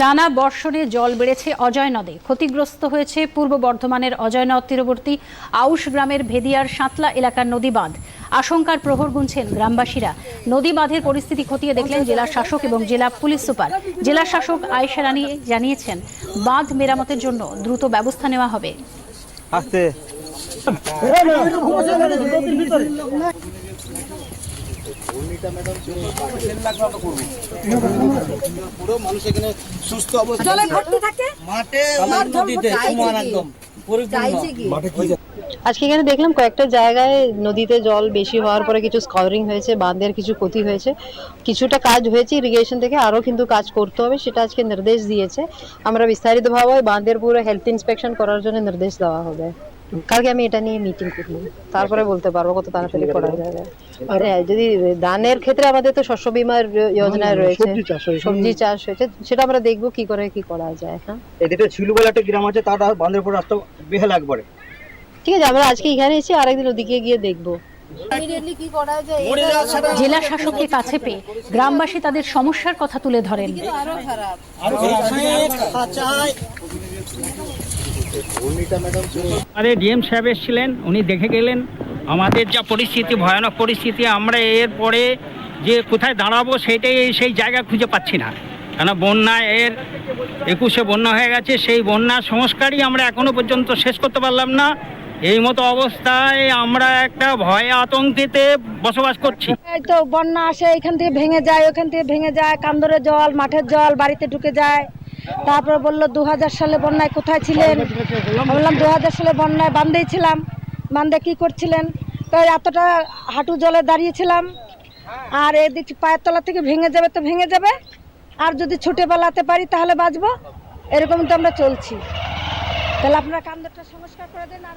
টানা বর্ষণে জল বেড়েছে অজয় নদে। ক্ষতিগ্রস্ত হয়েছে পূর্ব বর্ধমানের অজয় নদ তীরবর্তী আউশ গ্রামের ভেদিয়ার সাঁতলা এলাকার নদী বাঁধ আশঙ্কার প্রহর গুনছেন গ্রামবাসীরা। নদী বাঁধের পরিস্থিতি খতিয়ে দেখলেন জেলা শাসক এবং জেলা পুলিশ সুপার। জেলা শাসক আয়েশা রানী জানিয়েছেন বাঁধ মেরামতের জন্য দ্রুত ব্যবস্থা নেওয়া হবে। আজকে এখানে দেখলাম কয়েকটা জায়গায় নদীতে জল বেশি হওয়ার পরে কিছু স্কাউরিং হয়েছে বাঁধের কিছু ক্ষতি হয়েছে। কিছুটা কাজ হয়েছে ইরিগেশন থেকে আরও কিন্তু কাজ করতে হবে সেটা আজকে নির্দেশ দিয়েছে। আমরা বিস্তারিতভাবে ওই বাঁধের পুরো হেলথ ইন্সপেকশন করার জন্য নির্দেশ দেওয়া হবে। কালকে আমি এটা নিয়ে মিটিং করব। তারপরে বলতে পারব কত তাড়াতাড়ি করা যাবে। আর হ্যাঁ, যদি ধানের ক্ষেত্রে আমাদের তো শস্য বিমার যোজনায় রয়েছে সবজি চাষ হয়েছে। সেটা আমরা দেখব কি করে কি করা যায় হ্যাঁ? এদিকে ছিল বলে একটা গ্রাম আছে তার বাঁধের উপর রাস্তা বেহাল একবারে। ঠিক আছে আমরা আজকে এখানে এসে আরেকদিন ওদিকে গিয়ে দেখব। ইমিডিয়েটলি কি করা যায়? জেলা শাসককে কাছে পেয়ে গ্রামবাসী তাদের সমস্যার কথা তুলে ধরেন। আরও খারাপ? আমাদের ডিএম সাহেব এসেছিলেন, উনি দেখে গেলেন আমাদের যা পরিস্থিতি, ভয়ানক পরিস্থিতি, আমরা এর পরে যে কোথায় দাঁড়াবো সেটাই সেই জায়গা খুঁজে পাচ্ছি না। কেন বন্যা এর একুশে বন্যা হয়ে গেছে, সেই বন্যার সংস্কারই আমরা এখনও পর্যন্ত শেষ করতে পারলাম না। এই মতো অবস্থায় আমরা একটা ভয়ে আতঙ্কিতে বসবাস করছি। এই তো বন্যা আসে, এখান থেকে ভেঙে যায়, ওখান থেকে ভেঙে যায় কান্দরের জল, মাঠের জল, বাড়িতে ঢুকে যায়। তারপরে বলল দু হাজার সালে বন্যায় কোথায় ছিলেন? বললাম দু হাজার সালে বন্যায় বান্ধেই ছিলাম। বান্ধে কী করছিলেন? তো এতটা হাঁটু জলে দাঁড়িয়েছিলাম। আর এদিক পায়ের তলা থেকে ভেঙে যাবে তো ভেঙে যাবে। আর যদি ছুটে বেলাতে পারি তাহলে বাঁচবো? এরকম তো আমরা চলছি। তাহলে আপনারা কান্দরটা সংস্কার করে দেন আর